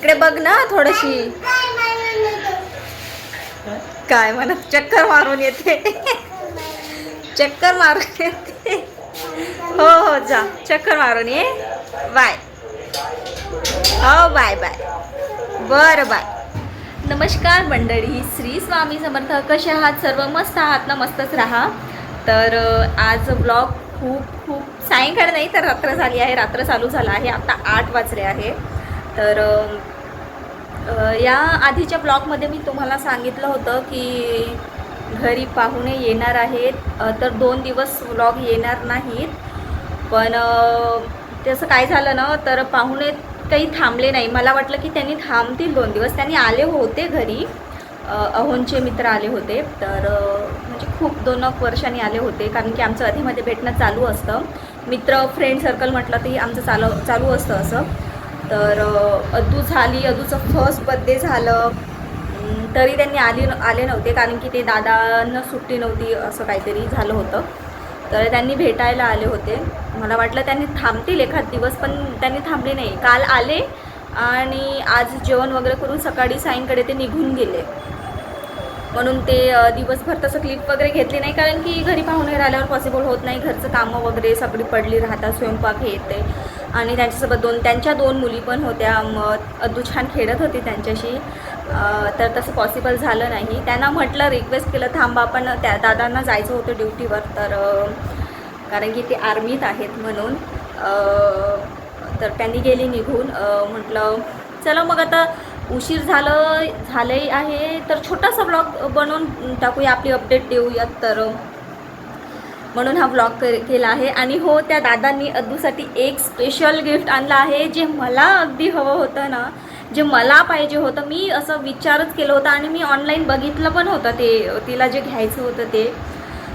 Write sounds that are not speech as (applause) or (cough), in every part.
इकडे बघ ना थोडीशी. काय म्हणत? चक्कर मारून येते. चक्कर मारून येते. हो हो जा. चक्कर मारून ये. बाय. हो बाय बाय. बरं बाय. नमस्कार मंडळी. श्री स्वामी समर्थ. कसे आहात? सर्व मस्त आहात? ना मस्तच राहा. तर आज ब्लॉग खूप खूप सायंकाळ नाही तर रात्र झाली आहे. रात्र चालू झाला आहे. आता आठ वाजले आहे. तर या आधीच्या ब्लॉगमध्ये मी तुम्हाला सांगितलं होतं की घरी पाहुणे येणार आहेत. तर दोन दिवस व्लॉग येणार नाहीत. पण तसं काय झालं ना तर पाहुणे काही थांबले नाही. मला वाटलं की त्यांनी थांबतील दोन दिवस. त्यांनी आले होते घरी. अहोंचे मित्र आले होते. तर म्हणजे खूप दोन एक वर्षांनी आले होते. कारण की आमचं आधीमध्ये भेटणं चालू असतं. मित्र फ्रेंड सर्कल म्हटलं तरी आमचं चालू चालू असतं असं. तर अदू झाली अदूचं फर्स्ट बड्डे झालं. तरी त्यांनी आली आले नव्हते कारण की ते दादांना सुट्टी नव्हती असं काहीतरी झालं होतं. तर त्यांनी भेटायला आले होते. मला वाटलं त्यांनी थांबतील एखाद दिवस पण त्यांनी थांबले नाही. काल आले आणि आज जेवण वगैरे करून सकाळी साईंकडे ते निघून गेले. म्हणून ते दिवसभर तसं क्लिप वगैरे घेतली नाही कारण की घरी पाहुणे राहिल्यावर पॉसिबल होत नाही. घरचं कामं वगैरे सगळी पडली राहतात स्वयंपाक हे ते. आणि त्यांच्यासोबत दोन त्यांच्या दोन मुली पण होत्या. मग अदू छान खेळत होती त्यांच्याशी. तर तसं पॉसिबल झालं नाही. त्यांना म्हटलं रिक्वेस्ट केलं थांबा पण त्या दादांना जायचं होतं ड्युटीवर तर कारण की ते आर्मीत आहेत म्हणून तर त्यांनी गेली निघून. म्हटलं चला मग आता उशीर झालं झालंही आहे. तर छोटासा ब्लॉग बनवून टाकूया. आपली अपडेट देऊयात. तर म्हणून हा ब्लॉग केला आहे. आणि हो त्या दादांनी अद्दूसाठी एक स्पेशल गिफ्ट आणलं आहे जे मला अगदी हवं होतं ना. जे मला पाहिजे होतं. मी असं विचारच केलं होतं आणि मी ऑनलाईन बघितलं पण होतं ते तिला जे घ्यायचं होतं ते.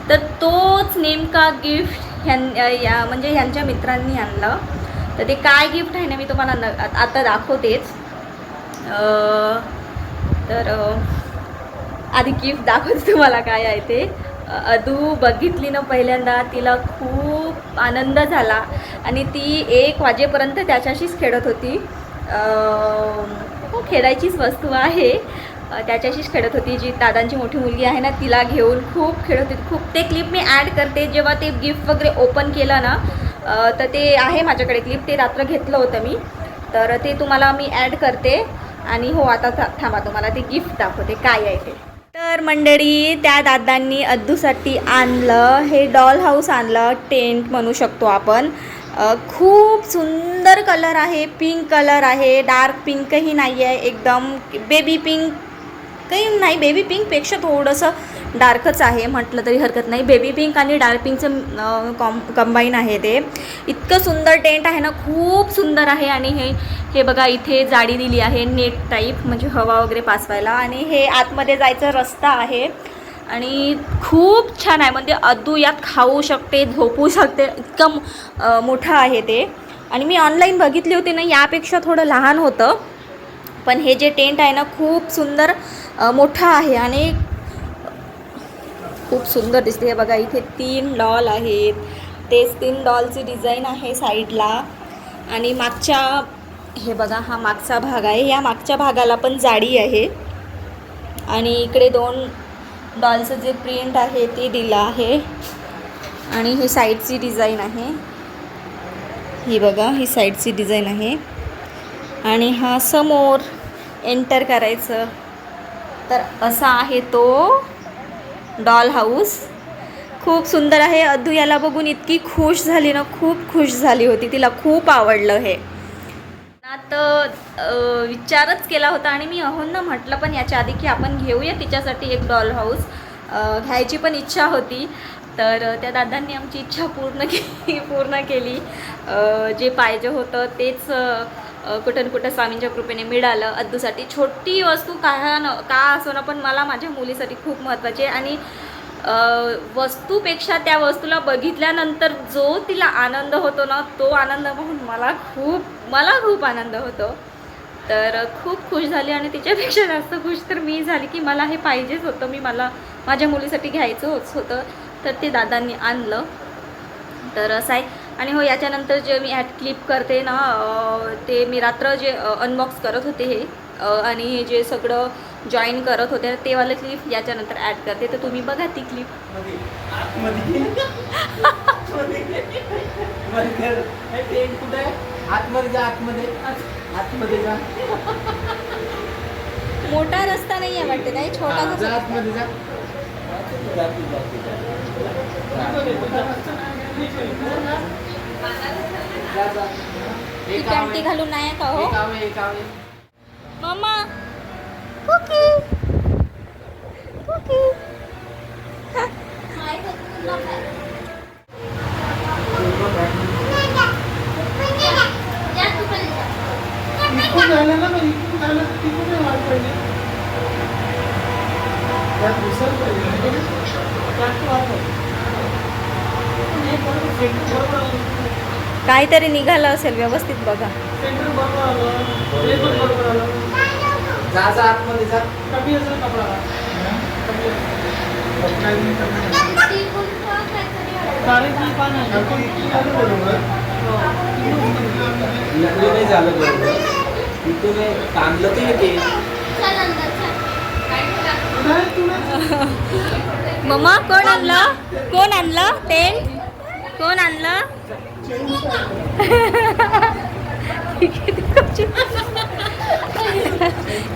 तर तोच नेमका गिफ्ट ह्यां या म्हणजे ह्यांच्या मित्रांनी आणलं. तर ते काय गिफ्ट आहे ना मी तुम्हाला न आता दाखवतेच. तर आधी गिफ्ट दाखवते तुम्हाला काय आहे ते. अधू अदू बघितली ना पहिल्यांदा तिला खूप आनंद झाला. आणि ती एक वाजेपर्यंत त्याच्याशीच खेळत होती. हो, खेळायचीच वस्तू आहे. त्याच्याशीच खेळत होती. जी दादांची मोठी मुलगी आहे ना तिला घेऊन खूप खेळत होती. खूप ते क्लिप मी ॲड करते. जेव्हा ते गिफ्ट वगैरे ओपन केलं ना तर ते आहे माझ्याकडे क्लिप ते रात्र घेतलं होतं मी. तर ते तुम्हाला मी ॲड करते. आणि हो आता थांबा तुम्हाला ते गिफ्ट दाखवते. काय आहे ते? तर मंडळी त्या दादांनी अद्दूसाठी आणलं हे डॉल हाऊस आणलं टेंट म्हणू शकतो आपण. खूप सुंदर कलर आहे पिंक कलर आहे डार्क पिंकही नाही आहे एकदम बेबी पिंक काही नाही बेबी पिंकपेक्षा थोडंसं डार्कच आहे म्हटलं तरी हरकत नाही. बेबी पिंक आणि डार्क पिंकचं कॉम कंबाईन आहे ते. इतकं सुंदर टेंट आहे ना खूप सुंदर आहे. आणि हे हे बघा इथे जाडी दिली आहे नेट टाईप म्हणजे हवा वगैरे पासवायला आणि हे आतमध्ये जायचा रस्ता आहे. आणि खूप छान आहे. म्हणजे अदू यात खाऊ शकते झोपू शकते इतकं मोठं आहे ते. आणि मी ऑनलाईन बघितली होती ना यापेक्षा थोडं लहान होतं. पण हे जे टेंट आहे ना खूप सुंदर मोठा आहे आणि खूप सुंदर दिसते. हे बघा इथे तीन डॉल आहेत. तेच तीन डॉलची डिझाईन आहे साईडला. आणि मागच्या हे बघा हा मागचा भाग आहे. या मागच्या भागाला पण जाडी आहे. आणि इकडे दोन डॉलचं जे प्रिंट आहे ते दिलं आहे. आणि ही साईडची डिझाईन आहे. ही बघा ही साईडची डिझाईन आहे. आणि हा समोर एंटर करायचं. तर असा आहे तो डॉल हाऊस खूप सुंदर आहे. अद्दू याला बघून इतकी खुश झाली ना खूप खुश झाली होती. तिला खूप आवडलं हे. तर विचारच केला होता आणि मी अहोंना म्हटलं पण याच्या आधी की आपण घेऊया तिच्यासाठी एक डॉल हाऊस घ्यायची पण इच्छा होती. तर त्या दादांनी आमची इच्छा पूर्ण केली पूर्ण केली. जे पाहिजे होतं तेच कुठं कुठं स्वामींच्या कृपेने मिळालं. अद्दूसाठी छोटी वस्तू का न का असो ना पण मला माझ्या मुलीसाठी खूप महत्त्वाची आहे. आणि वस्तूपेक्षा त्या वस्तूला बघितल्यानंतर जो तिला आनंद होतो ना तो आनंद पाहून मला खूप मला खूप आनंद होतो. तर खूप खुश झाली आणि तिच्यापेक्षा जास्त खुश तर मी झाली की मला हे पाहिजेच होतं. मी मला माझ्या मुलीसाठी घ्यायचं होत. होतं तर ते दादांनी आणलं. तर असं आहे आणि हो याच्यानंतर जे मी ॲड क्लिप करते ना ते मी रात्र जे अनबॉक्स करत होते हे आणि हे जे सगळं जॉईन करत होते ते वाले क्लिप याच्यानंतर ॲड करते. तर तुम्ही बघा ती क्लिप हे (laughs) मोठा रस्ता नाही आहे वाटते नाही हा, जा. आतमध्ये जा जा. तू, पॅन्टी. घालून नाही आहे का हो. Mamma cookie. कुकी (laughs) इकडून झालं ना मग इकडून झालं तर तिकडून नाही व्हायला पाहिजे त्यात घुसायला पाहिजे त्यात व्हायला. हे बरोबर, center बरोबर आलं. काहीतरी निघालं असेल व्यवस्थित बघा Center बरोबर आलं. हे पण बरोबर आलं. जा जा आतमध्ये जा कमी असेल कपडा कमी असेल. कारण की पान आहे. इकडे नाही झालं बरोबर. इथून कांदलं ते येते. नाही, तू नाही. मम्मा कोण आणलं? कोण आणलं? टेंट कोण आणलं?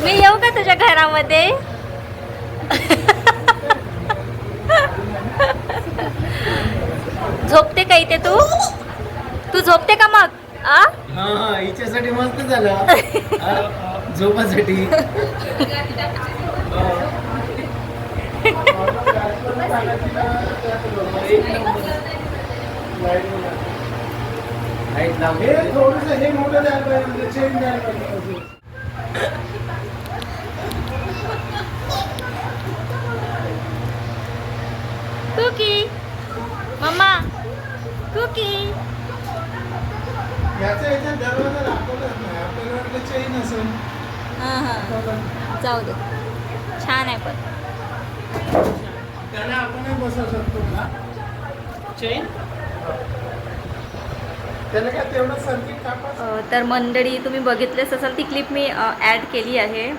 मी येऊ का तुझ्या घरामध्ये? झोपते का इथे तू? तू झोपते का मग? आ? हिच्यासाठी मस्त झालं. झोपासाठी. (laughs) हे हे मोठं द्यायला पाहिजे म्हणजे चेंज द्यायला पाहिजे कुकी? Mamma cookie? याचा याच्यात दरवाजा दाखवलाच नाही आपल्याला वाटलं चेन असेल हां हां. जाऊ दे. छान आहे पण. त्याला आपणही बसवू शकतो ना? चेन तर मंडळी तुम्ही बघितलेच असाल ती क्लिप मी ॲड केली आहे.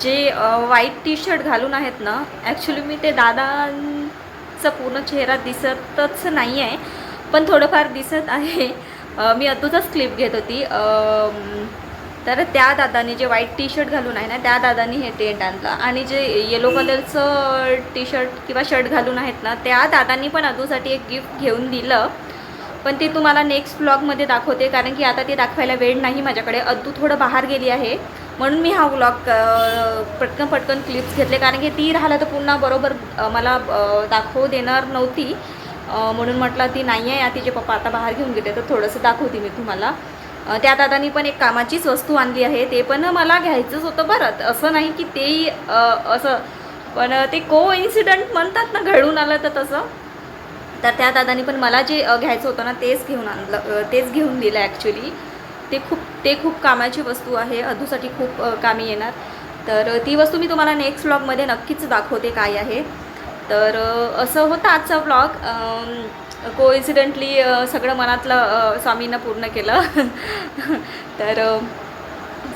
जे व्हाईट टी शर्ट घालून आहेत ना ॲक्च्युली मी ते दादांचा पूर्ण चेहरा दिसतच नाही आहे पण थोडंफार दिसत आहे. मी अतूतच क्लिप घेत होती. तर त्या दादानी जे व्हाईट टी शर्ट घालून आहे ना त्या दादानी हे टेंट आणलं. आणि जे येलो कलरचं टी शर्ट किंवा शर्ट घालून आहेत ना त्या दादांनी पण अदूसाठी एक गिफ्ट घेऊन दिलं. पण ते तुम्हाला नेक्स्ट ब्लॉगमध्ये दाखवते कारण की आता ते दाखवायला वेळ नाही माझ्याकडे. अद्दू थोडं बाहेर गेली आहे. म्हणून मी हा व्लॉग पटकन पटकन क्लिप्स घेतले कारण की ती राहिलं तर पुन्हा बरोबर मला दाखवू देणार नव्हती. म्हणून म्हटलं ती नाही आहे तिचे पप्पा आता बाहेर घेऊन गेले तर थोडंसं दाखवते मी तुम्हाला. त्या दादानी पण एक कामाचीच वस्तू आणली आहे ते पण मला घ्यायचंच होतं बरं. असं नाही की तेही असं पण ते को इन्सिडंट म्हणतात ना घडून आलं तर तसं. तर त्या दादानी पण मला जे घ्यायचं होतं ना तेच घेऊन आणलं तेच घेऊन दिलं ॲक्च्युली ते खूप ते खूप कामाची वस्तू आहे अधूसाठी खूप कामी येणार. तर ती वस्तू मी तुम्हाला नेक्स्ट व्लॉगमध्ये नक्कीच दाखवते काय आहे. तर असं होतं आजचा व्लॉग कोइन्सिडेंटली सगळं मनातलं स्वामींना पूर्ण केलं. (laughs) तर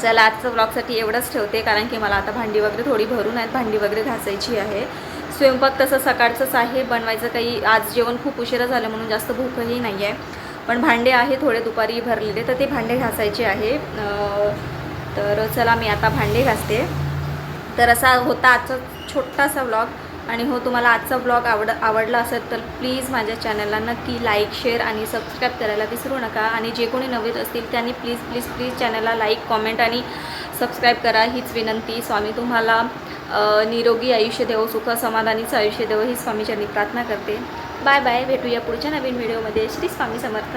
चला आजचं ब्लॉगसाठी एवढंच ठेवते कारण की मला आता भांडी वगैरे थोडी भरून आहेत भांडी वगैरे घासायची आहे. स्वयंपाक तसं सकाळचंच आहे बनवायचं काही आज जेवण खूप उशिरा झालं म्हणून जास्त भूकही नाही आहे पण भांडे आहे थोडे दुपारी भरलेले तर ते भांडे घासायचे आहे. तर चला मी आता भांडे घासते. तर असा होता आजचा छोटासा व्लॉग आणि हो तुम्हाला आजचा ब्लॉग आवड आवडला असेल तर प्लीज माझ्या चॅनलला नक्की लाईक शेअर आणि सबस्क्राईब करायला विसरू नका. आणि जे कोणी नवीन असतील त्यांनी प्लीज प्लीज प्लीज चॅनलला लाईक कॉमेंट आणि सबस्क्राईब करा. हीच विनंती. स्वामी तुम्हाला निरोगी आयुष्य देवो सुख समाधानीचं आयुष्य देवो ही स्वामीच्या प्रार्थना करते. बाय बाय भेटूया पुढच्या नवीन व्हिडिओमध्ये श्री स्वामी समर्थ.